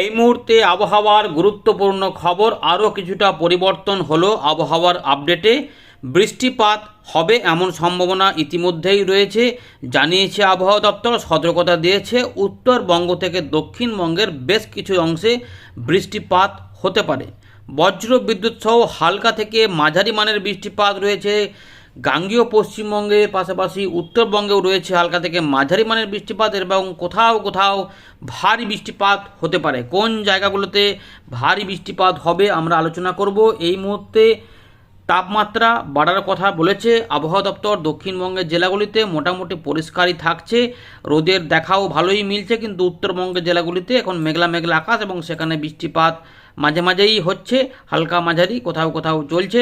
এই মুহূর্তে আবহাওয়ার গুরুত্বপূর্ণ খবর আরও কিছুটা পরিবর্তন হলো আবহাওয়ার আপডেটে। বৃষ্টিপাত হবে এমন সম্ভাবনা ইতিমধ্যেই রয়েছে, জানিয়েছে আবহাওয়া দপ্তর। সতর্কতা দিয়েছে, উত্তরবঙ্গ থেকে দক্ষিণবঙ্গের বেশ কিছু অংশে বৃষ্টিপাত হতে পারে। বজ্র বিদ্যুৎ সহ হালকা থেকে মাঝারি মানের বৃষ্টিপাত রয়েছে গাঙ্গীয় পশ্চিমবঙ্গের পাশাপাশি উত্তরবঙ্গেও রয়েছে হালকা থেকে মাঝারি মানের বৃষ্টিপাত এবং কোথাও কোথাও ভারী বৃষ্টিপাত হতে পারে। কোন জায়গাগুলোতে ভারী বৃষ্টিপাত হবে আমরা আলোচনা করব। এই মুহূর্তে তাপমাত্রা বাড়ার কথা বলেছে আবহাওয়া দপ্তর। দক্ষিণবঙ্গের জেলাগুলিতে মোটামুটি পরিষ্কারই থাকছে। রোদের দেখাও ভালোই মিলছে, কিন্তু উত্তরবঙ্গের জেলাগুলিতে এখন মেঘলা মেঘলা আকাশ এবং সেখানে বৃষ্টিপাত মাঝে মাঝেই হচ্ছে, হালকা মাঝারি, কোথাও কোথাও চলছে।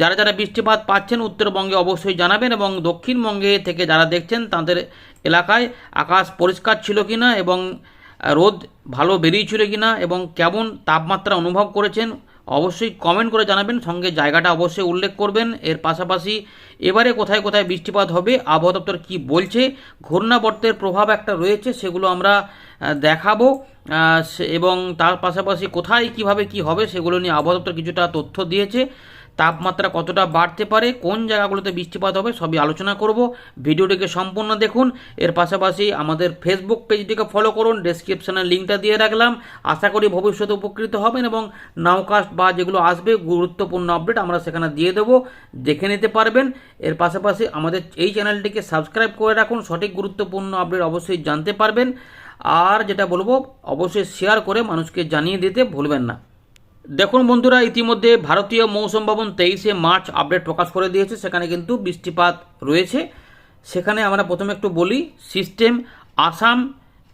যারা যারা বৃষ্টিপাত পাচ্ছেন, উত্তরবঙ্গে অবশ্যই জানাবেন এবং দক্ষিণবঙ্গে থেকে যারা দেখছেন, তাদের এলাকায় আকাশ পরিষ্কার ছিল কি না এবং রোদ ভালো বেরিয়েছিল কি না এবং কেমন তাপমাত্রা অনুভব করেছেন অবশ্যই কমেন্ট করে জানাবেন, সঙ্গে জায়গাটা অবশ্যই উল্লেখ করবেন। এর পাশাপাশি এবারে কোথায় কোথায় বৃষ্টিপাত হবে, আবহাওয়া দপ্তর কী বলছে, ঘূর্ণাবর্তের প্রভাব একটা রয়েছে, সেগুলো আমরা দেখাবো। এবং তার পাশাপাশি কোথায় কীভাবে কি হবে, সেগুলো নিয়ে আবহাওয়া দপ্তর কিছুটা তথ্য দিয়েছে। তাপমাত্রা কতটা বাড়তে পারে, কোন জায়গাগুলোতে বৃষ্টিপাত হবে, সবই আলোচনা করব। ভিডিওটিকে সম্পূর্ণ দেখুন। এর পাশাপাশি আমাদের ফেসবুক পেজটিকে ফলো করুন ডেসক্রিপশনের লিঙ্কটা দিয়ে রাখলাম। আশা করি ভবিষ্যতে উপকৃত হবেন এবং নাওকাস্ট বা যেগুলো আসবে, গুরুত্বপূর্ণ আপডেট আমরা সেখানে দিয়ে দেবো। দেখে নিতে পারবেন। এর পাশাপাশি আমাদের এই চ্যানেলটিকে সাবস্ক্রাইব করে রাখুন, সঠিক গুরুত্বপূর্ণ আপডেট অবশ্যই জানতে পারবেন। আর যেটা বলব, অবশ্যই শেয়ার করে মানুষকে জানিয়ে দিতে ভুলবেন না। দেখুন বন্ধুরা, ইতিমধ্যে ভারতীয় মৌসুম ভবন তেইশে মার্চ আপডেট প্রকাশ করে দিয়েছে, সেখানে কিন্তু বৃষ্টিপাত রয়েছে। সেখানে আমরা প্রথমে একটু বলি, সিস্টেম আসাম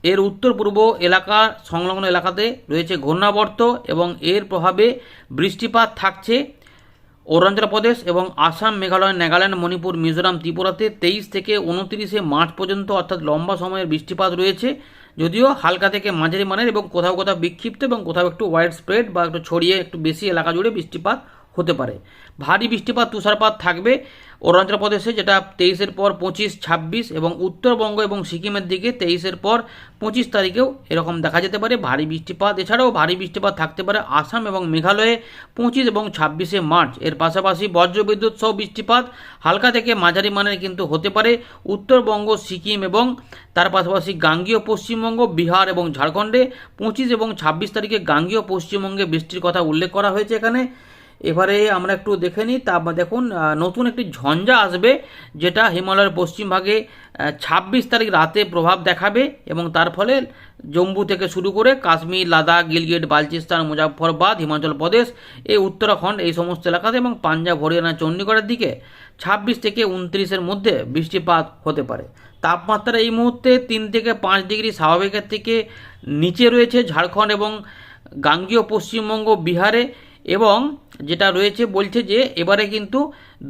এর উত্তর পূর্ব এলাকা সংলগ্ন এলাকাতে রয়েছে ঘূর্ণাবর্ত এবং এর প্রভাবে বৃষ্টিপাত থাকছে অরুণাচল প্রদেশ এবং আসাম, মেঘালয়, নাগাল্যান্ড, মণিপুর, মিজোরাম, ত্রিপুরাতে তেইশ থেকে উনত্রিশে মার্চ পর্যন্ত অর্থাৎ লম্বা সময়ের বৃষ্টিপাত রয়েছে। যদিও হালকা থেকে মাঝারি মানের এবং কোথাও কোথাও বিক্ষিপ্ত এবং কোথাও একটু ওয়াইড স্প্রেড বা একটু ছড়িয়ে একটু বেশি এলাকা জুড়ে বৃষ্টিপাত হতে পারে। ভারী বৃষ্টিপাত, তুষারপাত থাকবে অরুণাচল প্রদেশে, যেটা তেইশের পর পঁচিশ, ছাব্বিশ এবং উত্তরবঙ্গ এবং সিকিমের দিকে তেইশের পর পঁচিশ তারিখেও এরকম দেখা যেতে পারে। ভারী বৃষ্টিপাত, এছাড়াও ভারী বৃষ্টিপাত থাকতে পারে আসাম এবং মেঘালয়ে পঁচিশ এবং ছাব্বিশে মার্চ। এর পাশাপাশি বজ্রবিদ্যুৎ সহ বৃষ্টিপাত হালকা থেকে মাঝারি মানের কিন্তু হতে পারে। উত্তরবঙ্গ, সিকিম এবং তার পাশাপাশি গাঙ্গীয় পশ্চিমবঙ্গ, বিহার এবং ঝাড়খণ্ডে পঁচিশ এবং ছাব্বিশ তারিখে গাঙ্গীয় পশ্চিমবঙ্গে বৃষ্টির কথা উল্লেখ করা হয়েছে এখানে। এবারে আমরা একটু দেখে নিই, তা দেখুন নতুন একটি ঝঞ্ঝা আসবে, যেটা হিমালয়ের পশ্চিম ভাগে ছাব্বিশ তারিখ রাতে প্রভাব দেখাবে এবং তার ফলে জম্মু থেকে শুরু করে কাশ্মীর, লাদাখ, গিলগিট, বালচিস্তান মুজাফরবাদ হিমাচল প্রদেশ এই উত্তরাখণ্ড, এই সমস্ত এলাকাতে এবং পাঞ্জাব, হরিয়ানা চণ্ডীগড়ের দিকে ছাব্বিশ থেকে উনত্রিশের মধ্যে বৃষ্টিপাত হতে পারে। তাপমাত্রা এই মুহূর্তে তিন থেকে পাঁচ ডিগ্রি স্বাভাবিকের থেকে নিচে রয়েছে ঝাড়খণ্ড এবং গাঙ্গীয় পশ্চিমবঙ্গ, বিহারে। এবং যেটা রয়েছে বলছে যে এবারে কিন্তু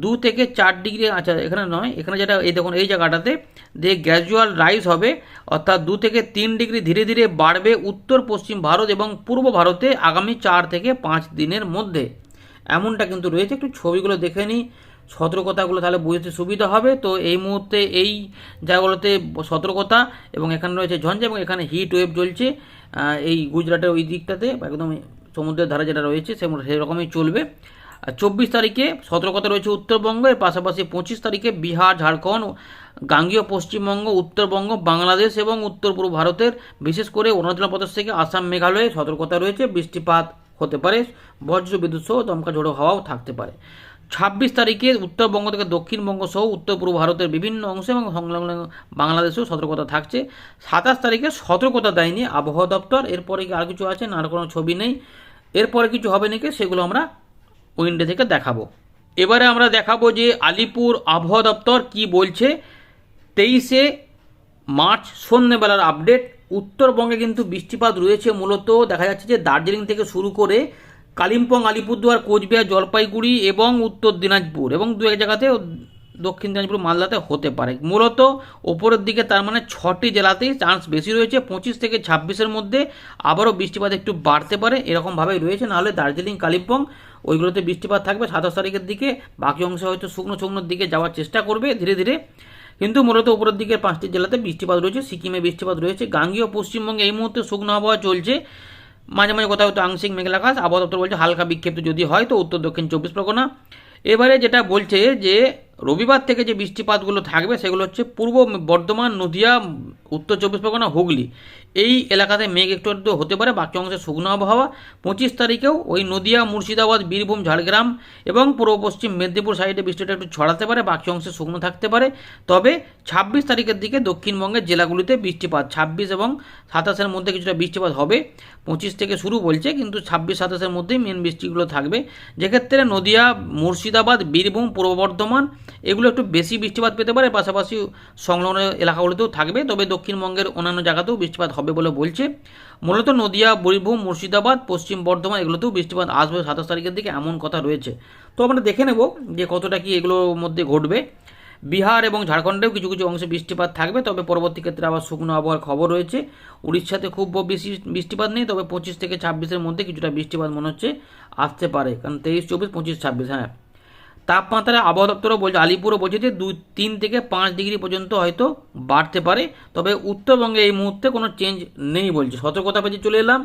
দু থেকে চার ডিগ্রি আচ্ছা এখানে নয়, এখানে যেটা, এই দেখুন, এই জায়গাটাতে যে গ্র্যাজুয়াল রাইজ হবে, অর্থাৎ দু থেকে তিন ডিগ্রি ধীরে ধীরে বাড়বে উত্তর, পশ্চিম ভারত এবং পূর্ব ভারতে আগামী চার থেকে পাঁচ দিনের মধ্যে। এমনটা কিন্তু রয়েছে, একটু ছবিগুলো দেখে নিই। সতর্কতাগুলো তাহলে বুঝতে সুবিধা হবে। তো এই মুহূর্তে এই জায়গাগুলোতে সতর্কতা এবং এখানে রয়েছে ঝঞ্ঝা এবং এখানে হিট ওয়েভ চলছে। এই গুজরাটের ওই দিকটাতে, একদম সমুদ্রের ধারে যেটা রয়েছে, সে- সেরকমই চলবে। চব্বিশ তারিখে সতর্কতা রয়েছে উত্তরবঙ্গের পাশাপাশি পঁচিশ তারিখে বিহার, ঝাড়খণ্ড, গাঙ্গীয় পশ্চিমবঙ্গ, উত্তরবঙ্গ, বাংলাদেশ এবং উত্তর পূর্ব ভারতের, বিশেষ করে অরুণাচল প্রদেশ থেকে আসাম, মেঘালয়ে সতর্কতা রয়েছে, বৃষ্টিপাত হতে পারে, বজ্র বিদ্যুৎ সহ দমকা ঝোড়ো হাওয়াও থাকতে পারে। ছাব্বিশ তারিখে উত্তরবঙ্গ থেকে দক্ষিণবঙ্গ সহ উত্তর পূর্ব ভারতের বিভিন্ন অংশে এবং সংলগ্ন বাংলাদেশেও সতর্কতা থাকছে। সাতাশ তারিখে সতর্কতা দেয়নি আবহাওয়া দপ্তর, এরপরে কি আর কিছু আছে? না, আর কোনো ছবি নেই। এরপরে কিছু হবে নাকি সেগুলো আমরা উইন্ডো থেকে দেখাবো। এবারে আমরা দেখাবো যে আলিপুর আবহাওয়া দপ্তর কি বলছে। তেইশে মার্চ সন্ধ্যেবেলার আপডেট উত্তরবঙ্গে কিন্তু বৃষ্টিপাত রয়েছে মূলত। দেখা যাচ্ছে যে দার্জিলিং থেকে শুরু করে কালিম্পং, আলিপুরদুয়ার, কোচবিহার, জলপাইগুড়ি এবং উত্তর দিনাজপুর এবং দু এক জায়গাতে দক্ষিণ দিনাজপুর মালদাতে হতে পারে। মূলত ওপরের দিকে তার মানে ছটি জেলাতেই চান্স বেশি রয়েছে। পঁচিশ থেকে ছাব্বিশের মধ্যে আবারও বৃষ্টিপাত একটু বাড়তে পারে। এরকমভাবেই রয়েছে। নাহলে দার্জিলিং, কালিম্পং ওইগুলোতে বৃষ্টিপাত থাকবে সাতাশ তারিখের দিকে। বাকি অংশে হয়তো শুকনো শুকনোর দিকে যাওয়ার চেষ্টা করবে ধীরে ধীরে। কিন্তু মূলত উপরের দিকের পাঁচটি জেলাতে বৃষ্টিপাত রয়েছে। সিকিমে বৃষ্টিপাত রয়েছে। গাঙ্গীয় পশ্চিমবঙ্গে এই মুহূর্তে শুকনো আবহাওয়া চলছে। মাঝে মাঝে কোথাও তো আংশিক মেঘলা আকাশ। আবহাওয়া দপ্তর বলছে হালকা বিক্ষিপ্ত যদি হয় তো উত্তর দক্ষিণ চব্বিশ পরগনা। এবারে যেটা বলছে যে রবিবার থেকে যে বৃষ্টিপাতগুলো থাকবে সেগুলো হচ্ছে পূর্ব বর্ধমান, নদিয়া, উত্তর চব্বিশ পরগনা, হুগলি। এই এলাকাতে মেঘ একটু একটু হতে পারে, বাকি অংশে শুকনো আবহাওয়া। পঁচিশ তারিখেও ওই নদিয়া, মুর্শিদাবাদ, বীরভূম, ঝাড়গ্রাম এবং পূর্ব পশ্চিম মেদিনীপুর সাইডে বৃষ্টিটা একটু ছড়াতে পারে, বাকি অংশে শুকনো থাকতে পারে। তবে ছাব্বিশ তারিখের দিকে দক্ষিণবঙ্গের জেলাগুলিতে বৃষ্টিপাত, ছাব্বিশ এবং সাতাশের মধ্যে কিছুটা বৃষ্টিপাত হবে। পঁচিশ থেকে শুরু বলছে, কিন্তু ছাব্বিশ, সাতাশের মধ্যেই মেন বৃষ্টিগুলো থাকবে। যেক্ষেত্রে নদিয়া, মুর্শিদাবাদ, বীরভূম, পূর্ব বর্ধমান এগুলো একটু বেশি বৃষ্টিপাত পেতে পারে, পাশাপাশি সংলগ্ন এলাকাগুলোতেও থাকবে, তবে দক্ষিণবঙ্গের অন্যান্য জায়গাতেও বৃষ্টিপাত হবে বলে বলছে। মূলত নদিয়া, বীরভূম, মুর্শিদাবাদ, পশ্চিম বর্ধমান এগুলোতেও বৃষ্টিপাত আসবে সাতাশ তারিখের দিকে, এমন কথা রয়েছে। তো আমরা দেখে নেব যে কতটা কি এগুলোর মধ্যে ঘটবে। বিহার এবং ঝাড়খণ্ডেও কিছু কিছু অংশে বৃষ্টিপাত থাকবে, তবে পরবর্তী ক্ষেত্রে আবার শুকনো আবহাওয়ার খবর রয়েছে। উড়িষ্যাতে খুব বেশি বৃষ্টিপাত নেই, তবে পঁচিশ থেকে ছাব্বিশের মধ্যে কিছুটা বৃষ্টিপাত মনে হচ্ছে আসতে পারে, কারণ তেইশ, চব্বিশ, পঁচিশ, ছাব্বিশ হ্যাঁ। তাপমাত্রা আবহাওয়া দপ্তরও বলছে, আলিপুরও বলছে যে দুই, তিন থেকে পাঁচ ডিগ্রি পর্যন্ত হয়তো বাড়তে পারে। তবে উত্তরবঙ্গে এই মুহূর্তে কোনো চেঞ্জ নেই বলছে। সতর্কতা পেতে চলে এলাম।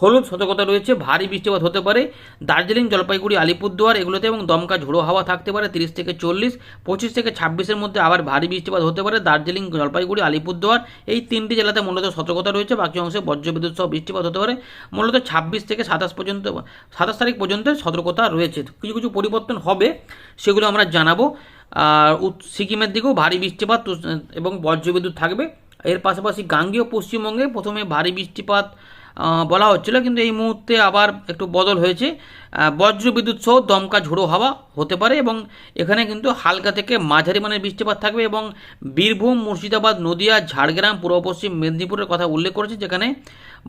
হলুদ সতর্কতা রয়েছে, ভারী বৃষ্টিপাত হতে পারে। দার্জিলিং, জলপাইগুড়ি, আলিপুরদুয়ার এগুলোতে এবং দমকা ঝোড়ো হাওয়া থাকতে পারে তিরিশ থেকে চল্লিশ, পঁচিশ থেকে ছাব্বিশের মধ্যে আবার ভারী বৃষ্টিপাত হতে পারে। দার্জিলিং, জলপাইগুড়ি, আলিপুরদুয়ার এই তিনটি জেলাতে মূলত সতর্কতা রয়েছে, বাকি অংশে বজ্রবিদ্যুৎ সহ বৃষ্টিপাত হতে পারে। মূলত ছাব্বিশ থেকে সাতাশ পর্যন্ত, সাতাশ তারিখ পর্যন্ত সতর্কতা রয়েছে। কিছু কিছু পরিবর্তন হবে, সেগুলো আমরা জানাব। আর সিকিমের দিকেও ভারী বৃষ্টিপাত এবং বজ্রবিদ্যুৎ থাকবে। এর পাশাপাশি গাঙ্গীয় পশ্চিমবঙ্গে প্রথমে ভারী বৃষ্টিপাত বলা হচ্ছিল, কিন্তু এই মুহূর্তে আবার একটু বদল হয়েছে। বজ্র বজ্রবিদ্যুৎ সহ দমকা ঝোড়ো হাওয়া হতে পারে এবং এখানে কিন্তু হালকা থেকে মাঝারি মানের বৃষ্টিপাত থাকবে এবং বীরভূম, মুর্শিদাবাদ, নদিয়া, ঝাড়গ্রাম, পূর্ব পশ্চিম মেদিনীপুরের কথা উল্লেখ করেছে, যেখানে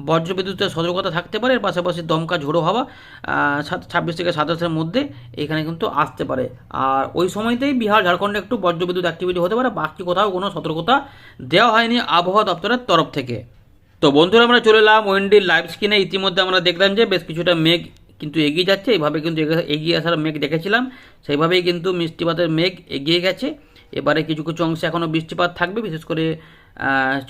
বজ্র বিদ্যুতের সতর্কতা থাকতে পারে। পাশাপাশি দমকা ঝোড়ো হাওয়া ছাব্বিশ থেকে সাতাশের মধ্যে এখানে কিন্তু আসতে পারে। আর ওই সময়তেই বিহার, ঝাড়খণ্ডে একটু বজ্রবিদ্যুৎ অ্যাক্টিভিটি হতে পারে। বাকি কোথাও কোনো সতর্কতা দেওয়া হয়নি আবহাওয়া দপ্তরের তরফ থেকে। তো বন্ধুরা, আমরা চলে এলাম ওয়েন্ডির লাইভ স্ক্রিনে ইতিমধ্যে আমরা দেখলাম যে বেশ কিছুটা মেঘ কিন্তু এগিয়ে যাচ্ছে। এইভাবে কিন্তু এগে- এগিয়ে আসার মেঘ দেখেছিলাম। সেইভাবেই কিন্তু মিষ্টিপাতের মেঘ এগিয়ে গেছে। এবারে কিছু কিছু অংশে এখনও বৃষ্টিপাত থাকবে, বিশেষ করে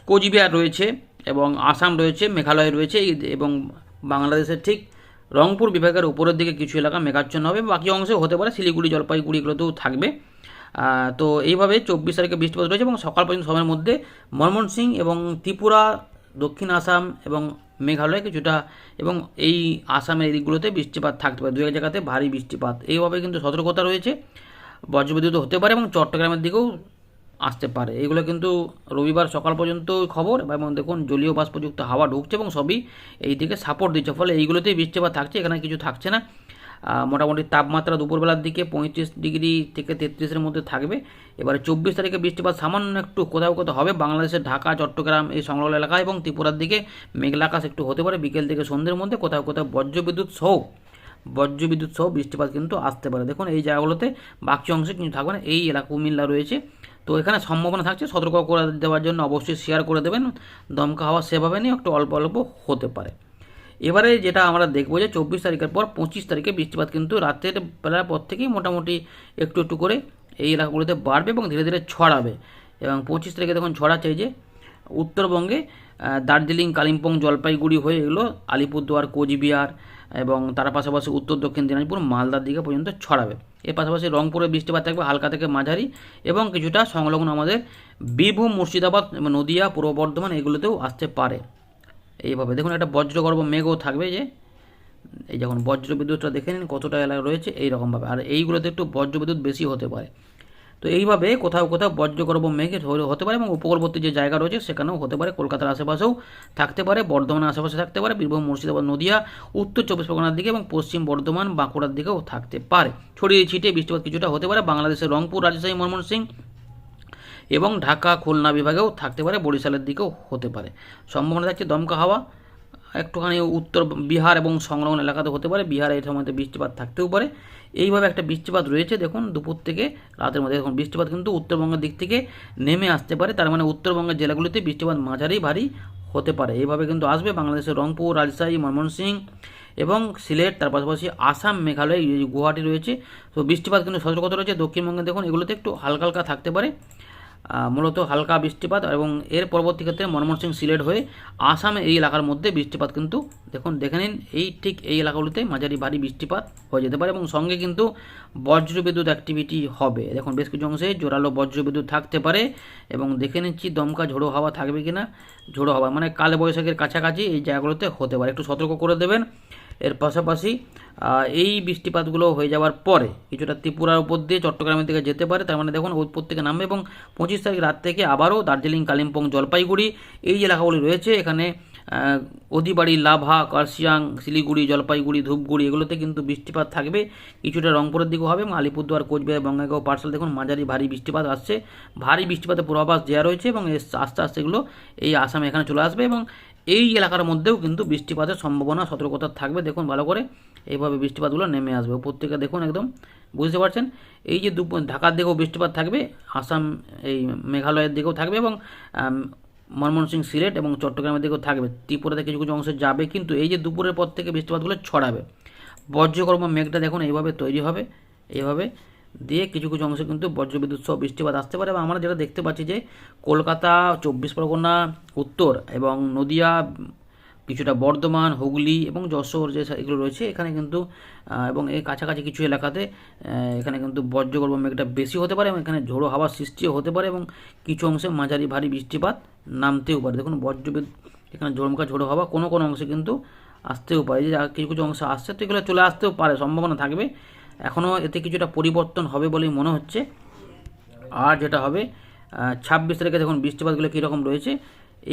কোচবিহার রয়েছে এবং আসাম রয়েছে, মেঘালয় রয়েছে এবং বাংলাদেশের ঠিক রংপুর বিভাগের উপরের দিকে কিছু এলাকা মেঘাচ্ছন্ন হবে। বাকি অংশে হতে পারে, শিলিগুড়ি, জলপাইগুড়ি এগুলোতেও থাকবে। তো এইভাবে চব্বিশ তারিখে বৃষ্টিপাত রয়েছে এবং সকাল পর্যন্ত সময়ের মধ্যে ময়মনসিংহ এবং ত্রিপুরা দক্ষিণ আসাম এবং মেঘালয় কিছুটা এবং এই আসামের দিকগুলোতে বৃষ্টিপাত থাকতে পারে। দু এক জায়গাতে ভারী বৃষ্টিপাত। এইভাবে কিন্তু সতর্কতা রয়েছে। বজ্রবিদ্যুৎ হতে পারে এবং চট্টগ্রামের দিকেও আসতে পারে। এগুলো কিন্তু রবিবার সকাল পর্যন্ত খবর। এবং দেখুন, জলীয় বাষ্পযুক্ত হাওয়া ঢুকছে এবং সবই এই দিকে সাপোর্ট দিচ্ছে। ফলে এইগুলোতেই বৃষ্টিপাত থাকছে। এখানে কিছু থাকছে না। মোটামুটি তাপমাত্রা দুপুরবেলার দিকে পঁয়ত্রিশ ডিগ্রি থেকে তেত্রিশের মধ্যে থাকবে। এবারে চব্বিশ তারিখে বৃষ্টিপাত সামান্য একটু, কোথাও কোথাও হবে। বাংলাদেশের ঢাকা, চট্টগ্রাম, এই সংলগ্ন এলাকা এবং ত্রিপুরার দিকে মেঘলা আকাশ একটু হতে পারে। বিকেল থেকে সন্ধ্যের মধ্যে কোথাও কোথাও বজ্রবিদ্যুৎ সহ বজ্রবিদ্যুৎ সহ বৃষ্টিপাত কিন্তু আসতে পারে। দেখুন, এই জায়গাগুলোতে বাকি অংশে কিন্তু থাকবে না। এই এলাকা কুমিল্লা রয়েছে। তো এখানে সম্ভাবনা থাকছে। সতর্ক করে দেওয়ার জন্য অবশ্যই শেয়ার করে দেবেন। দমকা হাওয়া সেভাবে নিয়ে একটু অল্প অল্প হতে পারে। এবারে যেটা আমরা দেখব যে চব্বিশ তারিখের পর পঁচিশ তারিখে বৃষ্টিপাত কিন্তু রাতের বেলার পর থেকেই মোটামুটি একটু একটু করে এই এলাকাগুলোতে বাড়বে এবং ধীরে ধীরে ছড়াবে। এবং পঁচিশ তারিখে তখন ছড়াচ্ছে যে উত্তরবঙ্গে দার্জিলিং, কালিম্পং, জলপাইগুড়ি হয়ে এগুলো আলিপুরদুয়ার, কোচবিহার এবং তার পাশাপাশি উত্তর দক্ষিণ দিনাজপুর, মালদার দিকে পর্যন্ত ছড়াবে। এর পাশাপাশি রংপুরে বৃষ্টিপাত থাকবে হালকা থেকে মাঝারি এবং কিছুটা সংলগ্ন আমাদের বীরভূম, মুর্শিদাবাদ, নদিয়া, পূর্ব বর্ধমান এগুলোতেও আসতে পারে। এইভাবে। দেখুন, একটা বজ্রগর্ভ মেঘও থাকবে যে। এই যখন বজ্র বিদ্যুৎটা দেখে নিন, কতটা এলাকা রয়েছে এই রকমভাবে আর এইগুলোতে একটু বজ্র বিদ্যুৎ বেশি হতে পারে। তো এইভাবে কোথাও কোথাও বজ্রগর্ভ মেঘে হতে পারে এবং উপকূলবর্তী যে জায়গা রয়েছে, সেখানেও হতে পারে। কলকাতার আশেপাশেও থাকতে পারে, বর্ধমানের আশেপাশে থাকতে পারে, বীরভূম, মুর্শিদাবাদ, নদিয়া, উত্তর চব্বিশ পরগনার দিকে এবং পশ্চিম বর্ধমান, বাঁকুড়ার দিকেও থাকতে পারে। ছড়িয়ে ছিটিয়ে বৃষ্টিপাত কিছুটা হতে পারে। বাংলাদেশের রংপুর, রাজশাহী, ময়মনসিংহ এবং ঢাকা খুলনা বিভাগেও থাকতে পারে, বরিশালের দিকেও হতে পারে। সম্ভাবনা থাকছে দমকা হাওয়া, একটুখানি উত্তর বিহার এবং সংলগ্ন এলাকাতে হতে পারে, বিহারে এই সময়তে বৃষ্টিপাত থাকতেও পারে। এইভাবে একটা বৃষ্টিপাত রয়েছে, দেখুন, দুপুর থেকে রাতের মধ্যে। দেখুন, বৃষ্টিপাত কিন্তু উত্তরবঙ্গের দিক থেকে নেমে আসতে পারে, তার মানে উত্তরবঙ্গের জেলাগুলিতে বৃষ্টিপাত মাঝারি ভারী হতে পারে। এইভাবে কিন্তু আসবে বাংলাদেশের রংপুর, রাজশাহী, ময়মনসিংহ এবং সিলেট, তার পাশাপাশি আসাম, মেঘালয় গুয়াহাটি রয়েছে। তো বৃষ্টিপাত কিন্তু সতর্কতা রয়েছে। দক্ষিণবঙ্গে দেখুন, এগুলোতে একটু হালকা হালকা থাকতে পারে। মূলত হালকা বৃষ্টিপাত এবং এর পরবর্তী ক্ষেত্রে ময়মনসিং সিলেট হয়ে আসামে এই এলাকার মধ্যে বৃষ্টিপাত কিন্তু, দেখুন, দেখে নিন, এই ঠিক এই এলাকাগুলিতে মাঝারি ভারী বৃষ্টিপাত হয়ে যেতে পারে এবং সঙ্গে কিন্তু বজ্রবিদ্যুৎ অ্যাক্টিভিটি হবে। দেখুন, বেশ কিছু অংশে জোরালো বজ্রবিদ্যুৎ থাকতে পারে এবং দেখে নিচ্ছি দমকা ঝোড়ো হাওয়া থাকবে কিনা। ঝোড়ো হাওয়া মানে কালে বৈশাখের কাছাকাছি এই জায়গাগুলোতে হতে পারে। একটু সতর্ক করে দেবেন। এর পাশাপাশি এই বৃষ্টিপাতগুলো হয়ে যাওয়ার পরে কিছুটা ত্রিপুরার উপর দিয়ে চট্টগ্রামের দিকে যেতে পারে। তার মানে দেখুন উপর থেকে নামবে এবং পঁচিশ তারিখ রাত থেকে আবারও দার্জিলিং, কালিম্পং, জলপাইগুড়ি এই যে এলাকাগুলি রয়েছে। এখানে অদিবাড়ি লাভা, কার্শিয়াং, শিলিগুড়ি, জলপাইগুড়ি, ধূপগুড়ি এগুলোতে কিন্তু বৃষ্টিপাত থাকবে। কিছুটা রংপুরের দিকেও হবে এবং আলিপুরদুয়ার, কোচবিহার, বঙ্গাইগাঁও পার্সেল দেখুন, মাঝারি ভারী বৃষ্টিপাত আসছে। ভারী বৃষ্টিপাতের পূর্বাভাস দেওয়া রয়েছে এবং আস্তে আস্তে এগুলো এই আসামে এখানে চলে আসবে এবং এই এলাকার মধ্যেও কিন্তু বৃষ্টিপাতের সম্ভাবনা, সতর্কতা থাকবে। দেখুন ভালো করে এইভাবে বৃষ্টিপাতগুলো নেমে আসবে। উপর থেকে দেখুন একদম, বুঝতে পারছেন? এই যে দুপুর, ঢাকার দিকেও বৃষ্টিপাত থাকবে, আসাম এই মেঘালয়ের দিকেও থাকবে এবং ময়মনসিং সিলেট এবং চট্টগ্রামের দিকেও থাকবে। ত্রিপুরাতে কিছু কিছু অংশে যাবে কিন্তু এই যে দুপুরের পর থেকে বৃষ্টিপাতগুলো ছড়াবে। বজ্রকর্ম মেঘটা দেখুন এইভাবে তৈরি হবে, এইভাবে দিয়ে কিছু কিছু অংশে কিন্তু বজ্রবিদ্যুৎ সহ বৃষ্টিপাত আসতে পারে। এবং আমরা যেটা দেখতে পাচ্ছি যে কলকাতা, চব্বিশ পরগনা, উত্তর এবং নদিয়া, কিছুটা বর্ধমান, হুগলি এবং যশোর যে এগুলো রয়েছে, এখানে কিন্তু এবং এই কাছাকাছি কিছু এলাকাতে এখানে কিন্তু বজ্রগর্ভ মেঘটা বেশি হতে পারে এবং এখানে ঝোড়ো হাওয়ার সৃষ্টিও হতে পারে এবং কিছু অংশে মাঝারি ভারী বৃষ্টিপাত নামতেও পারে। দেখুন বজ্রবিদ এখানে ঝোড়মকা ঝোড়ো হাওয়া কোনো কোনো অংশে কিন্তু আসতেও পারে। যে কিছু কিছু অংশ আসছে, তো এগুলো চলে আসতেও পারে, সম্ভাবনা থাকবে। এখনও এতে কিছুটা পরিবর্তন হবে বলেই মনে হচ্ছে। আর যেটা হবে ছাব্বিশ তারিখে দেখুন বৃষ্টিপাতগুলো কীরকম রয়েছে,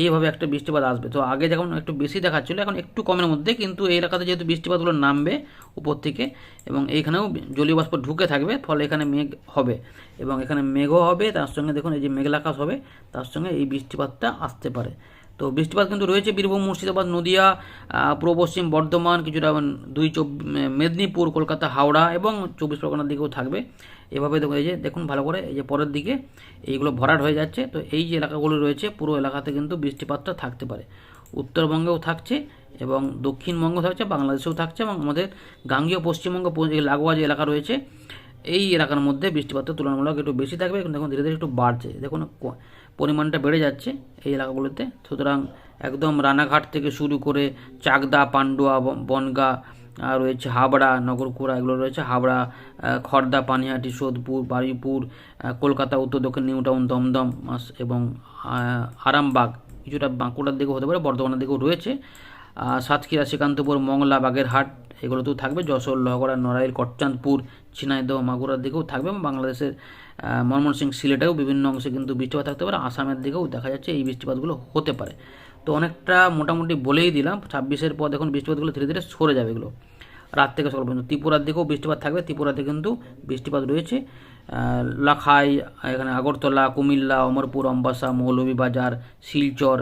এইভাবে একটা বৃষ্টিপাত আসবে। তো আগে যখন একটু বেশি দেখাচ্ছিল, এখন একটু কমের মধ্যে, কিন্তু এই এলাকাতে যেহেতু বৃষ্টিপাতগুলো নামবে উপর থেকে, এবং এইখানেও জলীয় বাষ্প ঢুকে থাকবে, ফলে এখানে মেঘ হবে, এবং এখানে মেঘও হবে, তার সঙ্গে দেখুন এই যে মেঘলাকাশ হবে, তার সঙ্গে এই বৃষ্টিপাতটা আসতে পারে। তো বৃষ্টিপাত কিন্তু রয়েছে বীরভূম, মুর্শিদাবাদ, নদিয়া পূর্ব পশ্চিম বর্ধমান, কিছুটা দুই মেদিনীপুর, কলকাতা, হাওড়া এবং চব্বিশ পরগনার দিকেও থাকবে। এভাবে দেখুন এই যে, দেখুন ভালো করে, এই যে পরের দিকে এইগুলো ভরাট হয়ে যাচ্ছে। তো এই যে এলাকাগুলো রয়েছে, পুরো এলাকাতে কিন্তু বৃষ্টিপাতটা থাকতে পারে। উত্তরবঙ্গেও থাকছে এবং দক্ষিণবঙ্গ থাকছে, বাংলাদেশেও থাকছে এবং আমাদের গাঙ্গীয় পশ্চিমবঙ্গ লাগোয়া যে এলাকা রয়েছে, এই এলাকার মধ্যে বৃষ্টিপাতের তুলনামূলক একটু বেশি থাকবে। দেখুন ধীরে ধীরে একটু বাড়ছে। দেখুন পরিমাণটা বেড়ে যাচ্ছে এই এলাকাগুলোতে। সুতরাং একদম রানাঘাট থেকে শুরু করে চাকদা, পান্ডুয়া বনগা রয়েছে হাবড়া, নগরকুড়া, এগুলো রয়েছে হাবড়া খর্দা, পানিহাটি, সোদপুর, বারুইপুর কলকাতা, উত্তর দক্ষিণ, নিউ টাউন, দমদম এবং আরামবাগ, কিছুটা বাঁকুড়ার দিকেও হতে পারে, বর্ধমানের দিকেও রয়েছে। সাতক্ষীরা, শ্রীকান্তপুর, মংলা, বাগেরহাট, এগুলোতেও থাকবে। যশোর, লহগড়া, নড়াইল, কটচাঁদপুর, ঝিনাইদহ, মাগুরার দিকেও থাকবে এবং বাংলাদেশের ময়মনসিং সিলেটেও বিভিন্ন অংশে কিন্তু বৃষ্টিপাত থাকতে পারে। আসামের দিকেও দেখা যাচ্ছে এই বৃষ্টিপাতগুলো হতে পারে। তো অনেকটা মোটামুটি বলেই দিলাম, ছাব্বিশের পর দেখুন বৃষ্টিপাতগুলো ধীরে ধীরে সরে যাবে এগুলো। রাত থেকে সকাল পর্যন্ত। ত্রিপুরার দিকেও বৃষ্টিপাত থাকবে। ত্রিপুরাতে কিন্তু বৃষ্টিপাত রয়েছে। লাখাই, এখানে আগরতলা, কুমিল্লা, অমরপুর, অম্বাসা, মৌলভীবাজার, শিলচর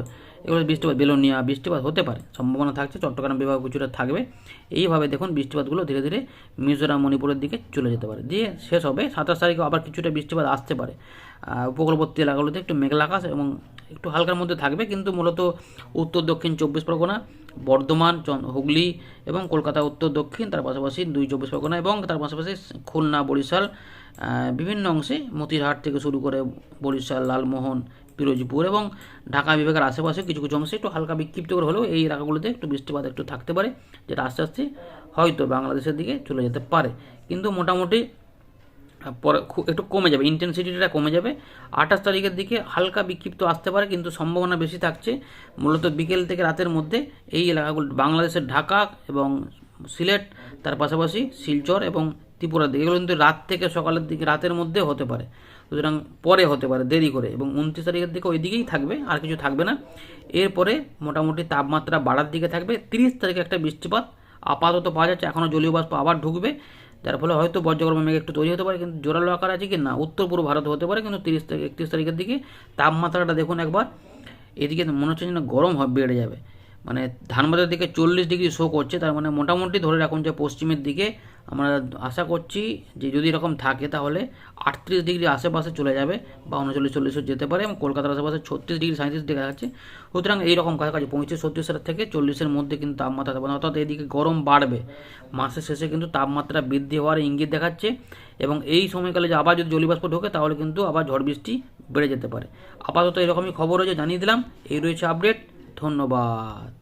এগুলো বৃষ্টিপাত বেলোনিয়া, বৃষ্টিপাত হতে পারে, সম্ভাবনা থাকছে, চট্টগ্রাম বিভাগ কিছুটা থাকবে। এইভাবে দেখুন বৃষ্টিপাতগুলো ধীরে ধীরে মিজোরাম, মণিপুরের দিকে চলে যেতে পারে। দিয়ে শেষ হবে, সাতাশ তারিখে আবার কিছুটা বৃষ্টিপাত আসতে পারে। উপকূলবর্তী এলাকাগুলোতে একটু মেঘলা আকাশ এবং একটু হালকার মধ্যে থাকবে, কিন্তু মূলত উত্তর, দক্ষিণ চব্বিশ পরগনা, বর্ধমান হুগলি এবং কলকাতা, উত্তর, দক্ষিণ, তার পাশাপাশি দুই চব্বিশ পরগনা এবং তার পাশাপাশি খুলনা, বরিশাল বিভিন্ন অংশে মতিরহাট থেকে শুরু করে বরিশাল, লালমোহন পিরোজপুর এবং ঢাকা বিভাগের আশেপাশে কিছু কিছু অংশে একটু হালকা বিক্ষিপ্ত করে হলেও এই এলাকাগুলোতে একটু বৃষ্টিপাত একটু থাকতে পারে, যেটা আস্তে আস্তে হয়তো বাংলাদেশের দিকে চলে যেতে পারে। কিন্তু মোটামুটি পরে একটু কমে যাবে ইন্টেন্সিটিটা কমে যাবে। আঠাশ তারিখের দিকে হালকা বিক্ষিপ্ত আসতে পারে, কিন্তু সম্ভাবনা বেশি থাকছে। মূলত বিকেল থেকে রাতের মধ্যে এই এলাকাগুলো, বাংলাদেশের ঢাকা এবং সিলেট তার পাশাপাশি শিলচর এবং ত্রিপুরার দিকে। এগুলো কিন্তু রাত থেকে সকালের দিকে, রাতের মধ্যে হতে পারে। সুতরাং পরে হতে পারে, দেরি করে। এবং উনত্রিশ তারিখের দিকে ওই দিকেই থাকবে, আর কিছু থাকবে না। এরপরে মোটামুটি তাপমাত্রা বাড়ার দিকে থাকবে। তিরিশ তারিখে একটা বৃষ্টিপাত আপাতত পাওয়া যাচ্ছে এখনও জলীয় বাষ্প আবার ঢুকবে। যার ফলে হয়তো বজ্রগর্ভ মেঘ একটু তৈরি হতে পারে, কিন্তু জোরালো আকার আছে কি না? উত্তর পূর্ব ভারতে হতে পারে, কিন্তু তিরিশ তারিখ, একত্রিশ তারিখের দিকে তাপমাত্রাটা দেখুন একবার। এদিকে মনে হচ্ছে যেন গরম বেড়ে যাবে। মানে ধানবাদের দিকে চল্লিশ ডিগ্রি শো করছে, তার মানে মোটামুটি ধরে রাখুন যে পশ্চিমের দিকে আমরা আশা করছি যে যদি এরকম থাকে তাহলে আটত্রিশ ডিগ্রি আশেপাশে চলে যাবে বা উনচল্লিশ, চল্লিশও যেতে পারে এবং কলকাতার আশেপাশে ছত্রিশ ডিগ্রি সাঁত্রিশ দেখা যাচ্ছে। সুতরাং এইরকম কাছাকাছি পঁয়ত্রিশ ছত্রিশের থেকে চল্লিশের মধ্যে কিন্তু তাপমাত্রা থাকবে অর্থাৎ এদিকে গরম বাড়বে। মাসের শেষে কিন্তু তাপমাত্রা বৃদ্ধি হওয়ার ইঙ্গিত দেখাচ্ছে এবং এই সময়কালে যে আবার যদি জলীয়বাষ্প ঢোকে তাহলে কিন্তু আবার ঝড় বৃষ্টি বেড়ে যেতে পারে। আপাতত এরকমই খবর রয়েছে, জানিয়ে দিলাম। এই রয়েছে আপডেট। ধন্যবাদ।